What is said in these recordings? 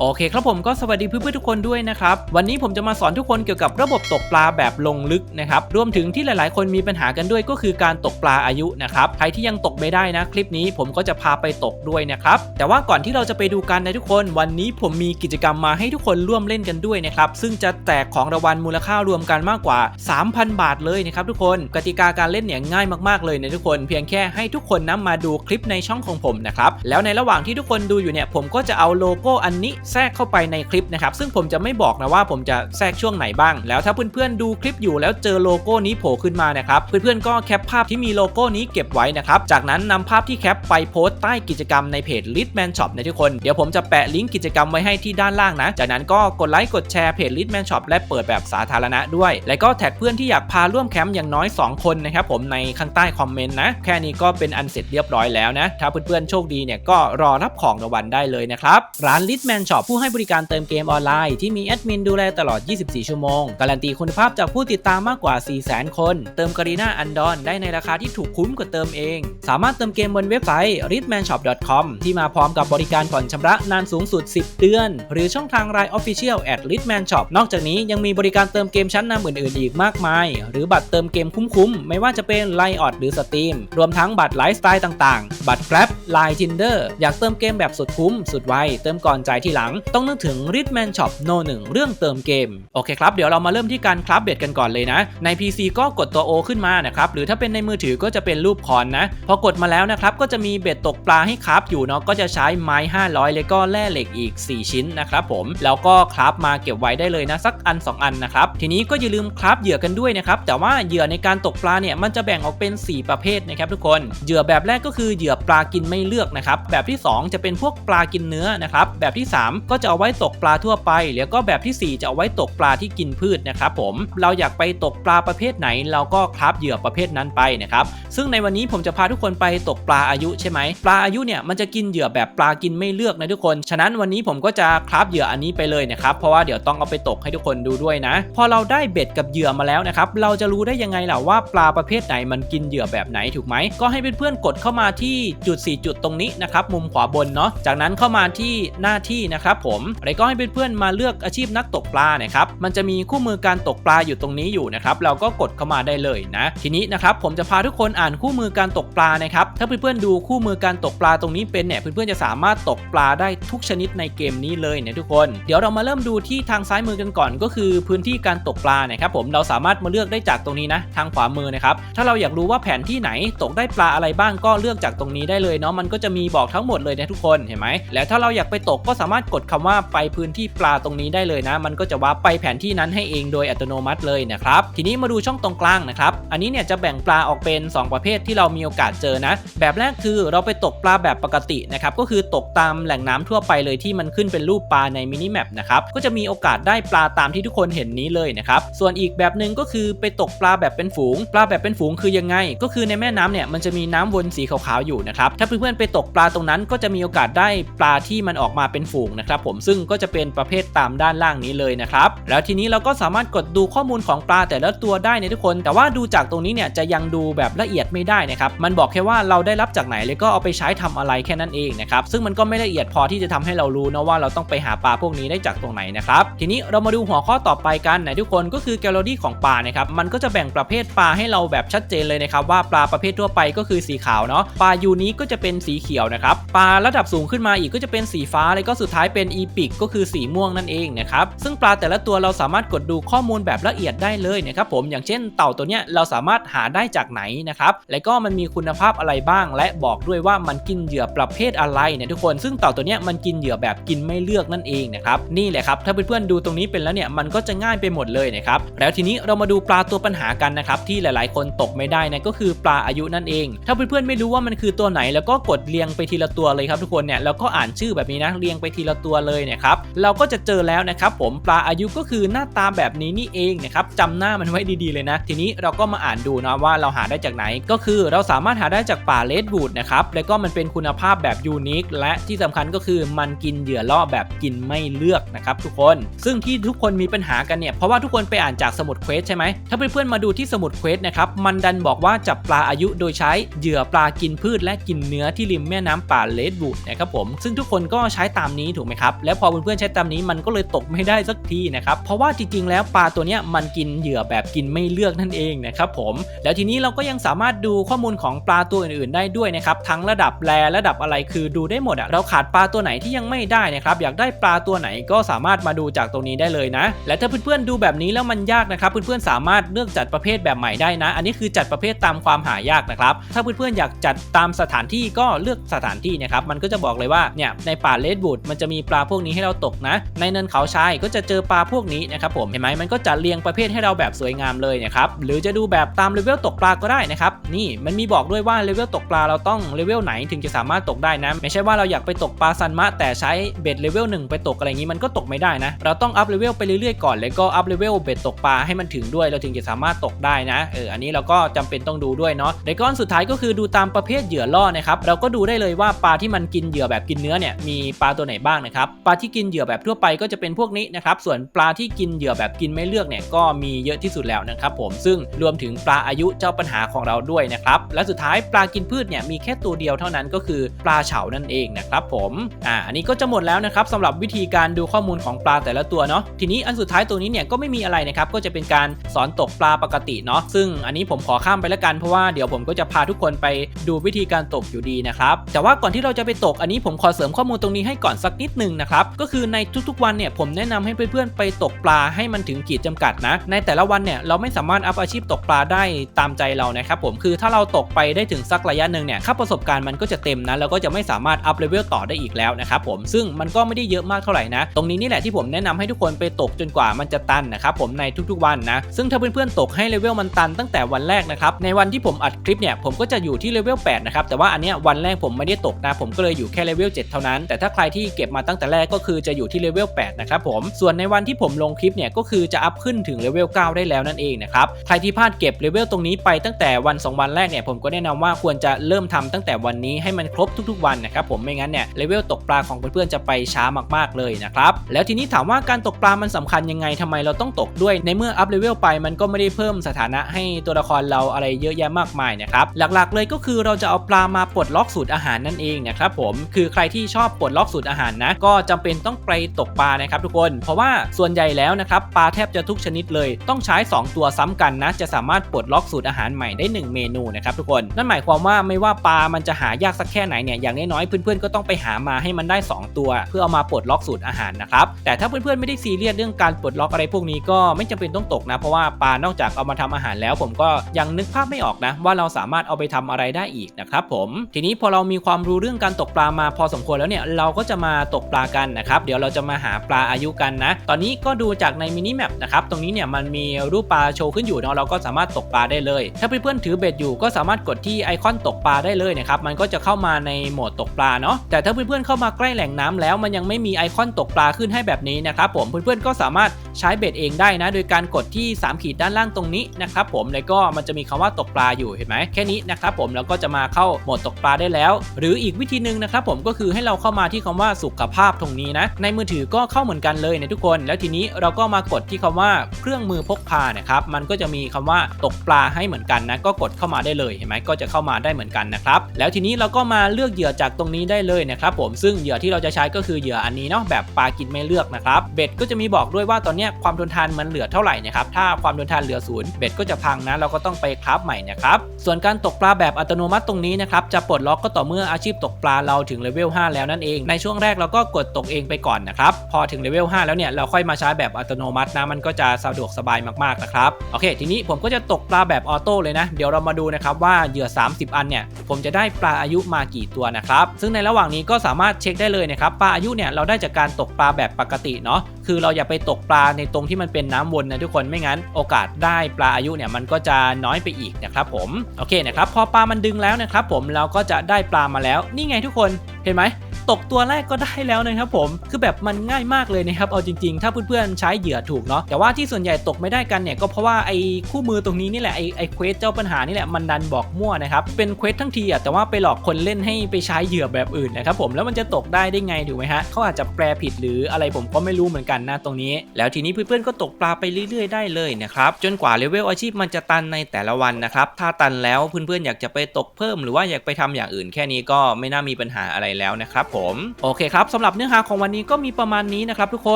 โอเคครับผมก็สวัสดีเพื่อนๆทุกคนด้วยนะครับ วันนี้ผมจะมาสอนทุกคนเกี่ยวกับระบบตกปลาแบบลงลึกนะครับรวมถึงที่หลายๆ คนมีปัญหากันด้วยก็คือการตกปลาอายุนะครับใครที่ยังตกไม่ได้นะ คลิปนี้ผมก็จะพาไปตกด้วยนะครับแต่ว่าก่อนที่เราจะไปดูกันนะทุกคน วันนี้ผมมีกิจกรรมมาให้ทุกคนร่วมเล่นกันด้วยนะครับซึ่งจะแตกของรางวัลมูลค่ารวมกันมากกว่า 3,000 บาทเลยนะครับทุกคนกติกาการเล่นเนี่ยง่ายมากๆเลยนะทุกคน เพียงแค่ให้ทุกคนนะมาดูคลิปในช่องของผมนะครับแล้วในระหว่างที่ทุกคนดูอยู่เนี่ยผมก็จะเอาโลโก้อันนี้แทรกเข้าไปในคลิปนะครับซึ่งผมจะไม่บอกนะว่าผมจะแทรกช่วงไหนบ้าง แล้วถ้าเพื่อนๆดูคลิปอยู่แล้วเจอโลโก้นี้โผล่ขึ้นมานะครับเพื่อนๆก็แคปภาพที่มีโลโก้นี้เก็บไว้นะครับจากนั้นนำภาพที่แคปไปโพสต์ใต้กิจกรรมในเพจ Litman Shop นะทุกคนเดี๋ยวผมจะแปะลิงก์กิจกรรมไว้ให้ที่ด้านล่างนะ จากนั้นก็กดไลค์กดแชร์เพจ Litman Shop และเปิดแบบสาธารณะด้วย และก็แท็กเพื่อนที่อยากพาร่วมแคมป์อย่างน้อย 2 คนนะครับผมในข้างใต้คอมเมนต์นะแค่นี้ก็เป็นอันเสร็จเรียบร้อยแล้วนะถ้าเพื่อนๆโชคดีเนี่ยก็รอรับของรางวัลได้เลยนะครับร้าน Litman Shop ผู้ให้บริการเติมเกมออนไลน์ที่มีแอดมินดูแลตลอด 24 ชั่วโมง การันตีคุณภาพจากผู้ติดตามมากกว่า 400,000 คน เติมการีนาอันดอนได้ในราคาที่ถูกคุ้มกว่าเติมเอง สามารถเติมเกมบนเว็บไซต์ ritmanshop.com ที่มาพร้อมกับบริการผ่อนชำระนานสูงสุด 10 เดือน หรือช่องทาง Line Official at ritmanshop นอกจากนี้ยังมีบริการเติมเกมชั้นนำอื่นๆอีกมากมาย หรือบัตรเติมเกมคุ้มๆไม่ว่าจะเป็น Line ออดหรือ Steam รวมทั้งบัตรไลฟ์สไตล์ต่างๆ บัตร Grab Line Tinder อร์อยากเติมเกมแบบสุดคุ้มสุดไวเติมก่อนจ่ายทีหลังต้องนึกถึง Ritman Shop No 1 เรื่องเติมเกม โอเคครับ เดี๋ยวเรามาเริ่มที่การคราฟเบ็ดกันก่อนเลยนะ ใน PC ก็กดตัว O ขึ้นมานะครับ หรือถ้าเป็นในมือถือก็จะเป็นรูปคอนนะ พอกดมาแล้วนะครับ ก็จะมีเบ็ดตกปลาให้คราฟอยู่เนาะ ก็จะใช้ไม้ 500 แล้วก็แร่เหล็กอีก 4 ชิ้นนะครับผม แล้วก็คราฟมาเก็บไว้ได้เลยนะสักอัน 2 อันนะครับ ทีนี้ก็อย่าลืมคราฟเหยื่อกันด้วยนะครับ แต่ว่าเหยื่อในการตกปลาเนี่ย มันจะแบ่งออกเป็น 4 ประเภทนะครับทุกคน เหยื่อแบบแรกก็คือเหยื่อปลากินไม่เลือกนะครับ แบบที่ 2 จะเป็นพวกปลากินเนื้อนะครับ แบบที่ 3ก็จะเอาไว้ตกปลาทั่วไป แล้วก็แบบทีสี่ 4 จะเอาไว้ตกปลาที่กินพืชนะครับผมเราอยากไปตกปลาประเภทไหน เราก็คราฟเหยื่อประเภทนั้นไปนะครับซึ่งในวันนี้ผมจะพาทุกคนไปตกปลาอายุใช่ไหมปลาอายุเนี่ยมันจะกินเหยื่อแบบปลากินไม่เลือกนะทุกคน ฉะนั้นวันนี้ผมก็จะคราฟเหยื่ออันนี้ไปเลยนะครับเพราะว่าเดี๋ยวต้องเอาไปตกให้ทุกคนดูด้วยนะ พอเราได้เบ็ดกับเหยื่อมาแล้วนะครับเราจะรู้ได้ยังไงล่ะว่าปลาประเภทไหนมันกินเหยื่อแบบไหนถูกไหมก็ให้เพื่อนๆกดเข้ามาที่จุด 4 จุดตรงนี้นะครับมุมขวาบนเนาะจากนั้นเข้ามาที่หน้าที่นะครับผมแล้วก็ให้เพื่อนๆมาเลือกอาชีพนักตกปลานะครับ มันจะมีคู่มือการตกปลาอยู่ตรงนี้อยู่นะครับ เราก็กดเข้ามาได้เลยนะ ทีนี้นะครับผมจะพาทุกคนอ่านคู่มือการตกปลานะครับ ถ้าเพื่อนๆดูคู่มือการตกปลาตรงนี้เป็นเนี่ย เพื่อนๆจะสามารถตกปลาได้ทุกชนิดในเกมนี้เลยเนี่ยทุกคน เดี๋ยวเรามาเริ่มดูที่ทางซ้ายมือกันก่อน ก็คือพื้นที่การตกปลานะครับผม เราสามารถมาเลือกได้จากตรงนี้นะ ทางขวามือนะครับ ถ้าเราอยากรู้ว่าแผนที่ไหนตกได้ปลาอะไรบ้างก็เลือกจากตรงนี้ได้เลยเนาะ มันก็จะมีบอกทั้งหมดเลยนะทุกคน เห็นไหมแล้วถ้าเราอยากไปตกก็สามารถกดคำว่าไปพื้นที่ปลาตรงนี้ได้เลยนะ มันก็จะว่าไปแผนที่นั้นให้เองโดยอัตโนมัติเลยนะครับ ทีนี้มาดูช่องตรงกลางนะครับ อันนี้เนี่ยจะแบ่งปลาออกเป็น 2 ประเภทที่เรามีโอกาสเจอนะ แบบแรกคือเราไปตกปลาแบบปกตินะครับ ก็คือตกตามแหล่งน้ำทั่วไปเลยที่มันขึ้นเป็นรูปปลาในมินิแมปนะครับ ก็จะมีโอกาสได้ปลาตามที่ทุกคนเห็นนี้เลยนะครับ ส่วนอีกแบบหนึ่งก็คือไปตกปลาแบบเป็นฝูง ปลาแบบเป็นฝูงคือยังไง ก็คือในแม่น้ำเนี่ยมันจะมีน้ำวนสีขาวๆอยู่นะครับ ถ้าเพื่อนๆไปตกปลาตรงนั้นก็จะมีโอกาสได้ปลาที่มันออกมาเป็นฝูงนะครับผมซึ่งก็จะเป็นประเภทตามด้านล่างนี้เลยนะครับแล้วทีนี้เราก็สามารถกดดูข้อมูลของปลาแต่ละตัวได้ในทุกคน แต่ว่าดูจากตรงนี้เนี่ยจะยังดูแบบละเอียดไม่ได้นะครับมันบอกแค่ว่าเราได้รับจากไหนแล้วก็เอาไปใช้ทำอะไรแค่นั้นเองนะครับซึ่งมันก็ไม่ละเอียดพอที่จะทำให้เรารู้นะว่าเราต้องไปหาปลาพวกนี้ได้จากตรงไหนนะครับทีนี้เรามาดูหัวข้อต่อไปกันนะทุกคนก็คือแกลลอรี่ของปลานะครับมันก็จะแบ่งประเภทปลาให้เราแบบชัดเจนเลยนะครับว่าปลาประเภททั่วไปก็คือสีขาวเนาะปลายูนี้ก็จะเป็นสีเขียวนะครับปลาระดับสูงขึ้นมาอีกก็จะเป็นสีฟ้าแล้วก็สุดท้ายเป็นอีพิกก็คือสีม่วงนั่นเองนะครับซึ่งปลาแต่ละตัวเราสามารถกดดูข้อมูลแบบละเอียดได้เลยนะครับผมอย่างเช่นเต่าตัวเนี้ยเราสามารถหาได้จากไหนนะครับและก็มันมีคุณภาพอะไรบ้าง และบอกด้วยว่ามันกินเหยื่อประเภทอะไรเนี่ยทุกคน ซึ่งเต่าตัวเนี้ยมันกินเหยื่อแบบกินไม่เลือกนั่นเองนะครับนี่แหละครับถ้าเพื่อนๆดูตรงนี้เป็นแล้วเนี่ยมันก็จะง่ายไปหมดเลยนะครับแล้วทีนี้เรามาดูปลาตัวปัญหากันนะครับที่หลายๆ คนตกไม่ได้นะก็คือปลาอายุนั่นเอง ถ้าเพื่อนๆไม่รู้ว่ามันคือตัวไหน แล้วก็กดเรียงไปทีละตัวเลยครับทุกคนเนี่ยแล้วก็อ่านชื่อแบบนี้นะเรียงไปทีละตัวเลยนะครับเราก็จะเจอแล้วนะครับผมปลาอายุก็คือหน้าตาแบบนี้นี่เองนะครับจำหน้ามันไว้ดีๆเลยนะ ทีนี้เราก็มาอ่านดูนะว่าเราหาได้จากไหน ก็คือเราสามารถหาได้จากป่าเลดบูดนะครับแล้วก็มันเป็นคุณภาพแบบยูนิคและที่สำคัญก็คือมันกินเหยื่อล่อแบบกินไม่เลือกนะครับทุกคน ซึ่งที่ทุกคนมีปัญหากันเนี่ยเพราะว่าทุกคนไปอ่านจากสมุดเควสใช่ไหมถ้าเพื่อนๆมาดูที่สมุดเควสนะครับมันดันบอกว่าจับปลาอายุโดยใช้เหยื่อปลากินพืชและกินเนื้อที่ริมแม่น้ำป่าเลดบูดนะครับผมซึ่งทุกคนก็ใช้ตามนี้ถูกกไหมครับแล้วพอเพื่อนๆใช้ตามนี้มันก็เลยตกไม่ได้สักทีนะครับเพราะว่าจริงๆ แล้วปลาตัวนี้มันกินเหยื่อแบบกินไม่เลือกนั่นเองนะครับผมแล้วทีนี้เราก็ยังสามารถดูข้อมูลของปลาตัวอื่นๆ ได้ด้วยนะครับทั้งระดับแรระดับอะไรคือดูได้หมดอะเราขาดปลาตัวไหนที่ยังไม่ได้นะครับอยากได้ปลาตัวไหนก็สามารถมาดูจากตรงนี้ได้เลยนะ และถ้าเพื่อนๆดูแบบนี้แล้วมันยากนะครับเพื่อนๆสามารถเลือกจัดประเภทแบบใหม่ได้นะ อันนี้คือจัดประเภทตามความหายากนะครับถ้าเพื่อนๆอยากจัดตามสถานที่ก็เลือกสถานที่นะครับมันก็จะบอกเลยว่าเนี่ยในป่าเลดบูดมันจะมีปลาพวกนี้ให้เราตกนะ ในเนินเขาชายก็จะเจอปลาพวกนี้นะครับผมเห็นไหมมันก็จะเรียงประเภทให้เราแบบสวยงามเลยนะครับหรือจะดูแบบตามเลเวลตกปลาก็ได้นะครับนี่มันมีบอกด้วยว่าเลเวลตกปลาเราต้องเลเวลไหนถึงจะสามารถตกได้นะ ไม่ใช่ว่าเราอยากไปตกปลาซันมะแต่ใช้เบ็ดเลเวลหนึ่งไปตกอะไรงนี้มันก็ตกไม่ได้นะ เราต้องอัพเลเวลไปเรื่อยๆก่อนแล้วก็อัพเลเวลเบ็ดตกปลาให้มันถึงด้วยเราถึงจะสามารถตกได้นะเอออันนี้เราก็จำเป็นต้องดูด้วยเนาะในก้อนสุดท้ายก็คือดูตามประเภทเหยื่อล่อนะครับเราก็ดูได้เลยว่าปลาที่มันกินเหยื่อแบบกินเนื้อเนี่ยมีปลาตัวไหนบ้างนะครับปลาที่กินเหยื่อแบบทั่วไปก็จะเป็นพวกนี้นะครับส่วนปลาที่กินเหยื่อแบบกินไม่เลือกเนี่ยก็มีเยอะที่สุดแล้วนะครับผมซึ่งรวมถึงปลาอายุเจ้าปัญหาของเราด้วยนะครับและสุดท้ายปลากินพืชเนี่ยมีแค่ตัวเดียวเท่านั้นก็คือปลาเฉานั่นเองนะครับผมอ่าอันนี้ก็จะหมดแล้วนะครับสำหรับวิธีการดูข้อมูลของปลาแต่ละตัวเนาะทีนี้อันสุดท้ายตัวนี้เนี่ยก็ไม่มีอะไรนะครับก็จะเป็นการสอนตกปลาปกติเนาะซึ่งอันนี้ผมขอข้ามไปล้วกันเพราะว่าเดี๋ยวผมก็จะพาทุกคนไปดูวิธีการตกอยู่ดีนะครับแต่ว่าก่อนที่เราจะไปตกอันนี้ผมขอเสริมข้อมูลตรงนี้ให้ก่อนสักนิดหนึ่งนะครับก็คือในทุกๆวันเนี่ยผมแนะนำให้เพื่อนๆไปตกปลาให้มันถึงขีดจำกัดนะ ในแต่ละวันเนี่ยเราไม่สามารถอัพอาชีพตกปลาได้ตามใจเรานะครับผมคือถ้าเราตกไปได้ถึงสักระยะหนึ่งเนี่ยค่าประสบการณ์มันก็จะเต็มนะแล้วก็จะไม่สามารถอัพเลเวลต่อได้อีกแล้วนะครับผมซึ่งมันก็ไม่ได้เยอะมากเท่าไหร่นะ ตรงนี้นี่แหละที่ผมแนะนำให้ทุกคนไปตกจนกว่ามันจะตันนะครับผมในทุกๆวันนะซึ่งถ้าเพื่อนๆตกให้เลเวลมันตันตั้งแต่วันแรกนะครับในวันที่ผมอัดคลิปเนี่ยผมก็จะอยู่ที่เลเวล8นะครับแต่ว่าอันเนี้ยวันแรกผมไม่ได้ตกนะผมก็เลยอยู่แค่เลเวล7เท่านั้นแต่ถ้าใครที่เก็บมาตั้งแต่แรกก็คือจะอยู่ที่เลเวล8นะครับผมส่วนในวันที่ผมลงคลิปเนี่ยก็คือจะอัพขึ้นถึงเลเวล9ได้แล้วนั่นเองนะครับใครที่พลาดเก็บเลเวลตรงนี้ไปตั้งแต่วัน 2 วันแรกเนี่ยผมก็แนะนำว่าควรจะเริ่มทำตั้งแต่วันนี้ให้มันครบทุกๆวันนะครับผมไม่งั้นเนี่ยเลเวลตกปลาของเพื่อนๆจะไปช้ามากๆเลยนะครับแล้วทีนี้ถามว่าการตกปลามันสำคัญยังไงทำไมเราต้องตกด้วย ในเมื่ออัพเลเวลไปมันก็ไม่ได้เพิ่มสถานะให้ตัวละครเราอะไรเยอะแยะมากมายนะครับหลักๆเลยก็คือเราจะเอาปลามาปลดล็อกสูตรอาหารนั่นเองนะครับผมคือใครที่ชอบปลดล็อกสูตรอาหารนะก็จำเป็นต้องไปตกปลานะครับทุกคน เพราะว่าส่วนใหญ่แล้วนะครับปลาแทบจะทุกชนิดเลย ต้องใช้ 2 ตัวซ้ำกันนะ จะสามารถปลดล็อกสูตรอาหารใหม่ได้ 1 เมนูนะครับทุกคน นั่นหมายความว่าไม่ว่าปลามันจะหายากสักแค่ไหนเนี่ยอย่างน้อยๆเพื่อนๆก็ต้องไปหามาให้มันได้ 2 ตัว เพื่อเอามาปลดล็อกสูตรอาหารนะครับแต่ถ้าเพื่อนๆไม่ได้ซีเรียสเรื่องการปลดล็อกอะไรพวกนี้ก็ไม่จำเป็นต้องตกนะเพราะว่าปลานอกจากเอามาทำอาหารแล้ว ผมก็ยังนึกภาพไม่ออกนะ ว่าเราสามารถเอาไปทำอะไรได้อีกนะครับผม ทีนี้พอเรามีความรู้เรื่องการตกปลามาพอสมควรแล้วเนี่ยเราก็จะมาตกปลากันนะครับ เดี๋ยวเราจะมาหาปลาอายุกันนะ ตอนนี้ก็ดูจากในมินิแมปนะครับ ตรงนี้เนี่ยมันมีรูปปลาโชว์ขึ้นอยู่เนาะ เราก็สามารถตกปลาได้เลย ถ้าเพื่อนๆถือเบ็ดอยู่ก็สามารถกดที่ไอคอนตกปลาได้เลยนะครับ มันก็จะเข้ามาในโหมดตกปลาเนาะ แต่ถ้าเพื่อนๆเข้ามาใกล้แหล่งน้ำแล้ว มันยังไม่มีไอคอนตกปลาขึ้นให้แบบนี้นะครับผม เพื่อนๆก็สามารถใช้เบ็ดเองได้นะ โดยการกดที่3ขีดด้านล่างตรงนี้นะครับผม แล้วก็มันจะมีคำว่าตกปลาอยู่เห็นไหมแค่นี้นะครับผมแล้วก็จะมาเข้าโหมดตกปลาได้แล้ว หรืออีกวิธีหนึ่งนะครับผมก็คือให้เราเข้ามาที่คำว่าสุขภาพตรงนี้นะ ในมือถือก็เข้าเหมือนกันเลยนะทุกคน แล้วทีนี้เราก็มากดที่คำว่าเครื่องมือพกพานะครับ มันก็จะมีคำว่าตกปลาให้เหมือนกันนะ ก็กดเข้ามาได้เลยเห็นไหมก็จะเข้ามาได้เหมือนกันนะครับ แล้วทีนี้เราก็มาเลือกเหยื่อจากตรงนี้ได้เลยนะครับผม ซึ่งเหยื่อที่เราจะใช้ก็คือเหยื่ออันนี้เนาะแบบปลากินไม่เลือกนะครับ เบ็ดก็จะมีบอกด้วยว่าตอนนี้ความทนทานมันเหลือเท่าไหร่นะครับ ถ้าความทนทานเหลือศูนย์เบ็ดก็จะพังนะ เราก็ต้องไปคราฟใหม่นะครับ ส่วนการตกปลาแบบอัตโนมัติตรงนี้นะครับ จะปลดล็อกก็ต่อเมื่ออาชีพตกปลาเราถึงเลเวล5แล้วนั่นเอง ในช่วงแรกเราก็ก็กดตกเองไปก่อนนะครับ พอถึงเลเวล5แล้วเนี่ยเราค่อยมาใช้แบบอัตโนมัตินะมันก็จะสะดวกสบายมากๆนะครับโอเค ทีนี้ผมก็จะตกปลาแบบออโต้เลยนะ เดี๋ยวเรามาดูนะครับว่าเหยื่อ 30 อันเนี่ยผมจะได้ปลาอายุมากี่ตัวนะครับซึ่งในระหว่างนี้ก็สามารถเช็คได้เลยนะครับปลาอายุเนี่ยเราได้จากการตกปลาแบบปกติเนาะคือเราอย่าไปตกปลาในตรงที่มันเป็นน้ำวนนะทุกคนไม่งั้น โอกาสได้ปลาอายุเนี่ยมันก็จะน้อยไปอีกนะครับผมโอเคนะครับพอปลามันดึงแล้วนะครับผมเราก็จะได้ปลามาแล้วนี่ไงทุกคนเห็นไหม ตกตัวแรกก็ได้แล้วนะครับผมคือแบบมันง่ายมากเลยนะครับเอาจริงๆ ถ้าเพื่อนๆใช้เหยื่อถูกเนาะแต่ว่าที่ส่วนใหญ่ตกไม่ได้กันเนี่ยก็เพราะว่าไอ้คู่มือตรงนี้นี่แหละไอ้ไอ้เควสเจ้าปัญหานี่แหละมันดันบอกมั่วนะครับเป็นเควสทั้งทีอะแต่ว่าไปหลอกคนเล่นให้ไปใช้เหยื่อแบบอื่นนะครับผมแล้วมันจะตกได้ได้ไงถูกไหมฮะเขาอาจจะแปลผิดหรืออะไรผมก็ไม่รู้เหมือนกันนะตรงนี้ แล้วทีนี้เพื่อนๆก็ตกปลาไปเรื่อยๆได้เลยนะครับจนกว่าเลเวลอาชีพมันจะตันในแต่ละวันนะครับถ้าตันแล้วเพื่อนๆอยากจะไปตกเพิ่มหรือว่าอยากไปทำอย่างอื่นแค่นี้ก็ไม่น่ามีปัญหาอะไรแล้วนะครับผมโอเคครับสำหรับเนื้อหาของวันนี้ก็มีประมาณนี้นะครับทุกค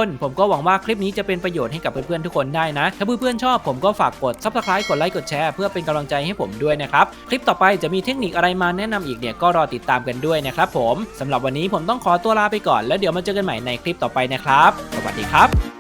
นผมก็หวังว่าคลิปนี้จะเป็นประโยชน์ให้กับเพื่อนๆทุกคนได้นะ ถ้าเพื่อนๆชอบผมก็ฝากกด subscribe กดไลค์กดแชร์เพื่อเป็นกำลังใจให้ผมด้วยนะครับ คลิปต่อไปจะมีเทคนิคอะไรมาแนะนำอีกเนี่ยก็รอติดตามกันด้วยนะครับผมสำหรับวันนี้ผมต้องขอตัวลาไปก่อน แล้วเดี๋ยวมาเจอกันใหม่ในคลิปต่อไปนะครับ สวัสดีครับ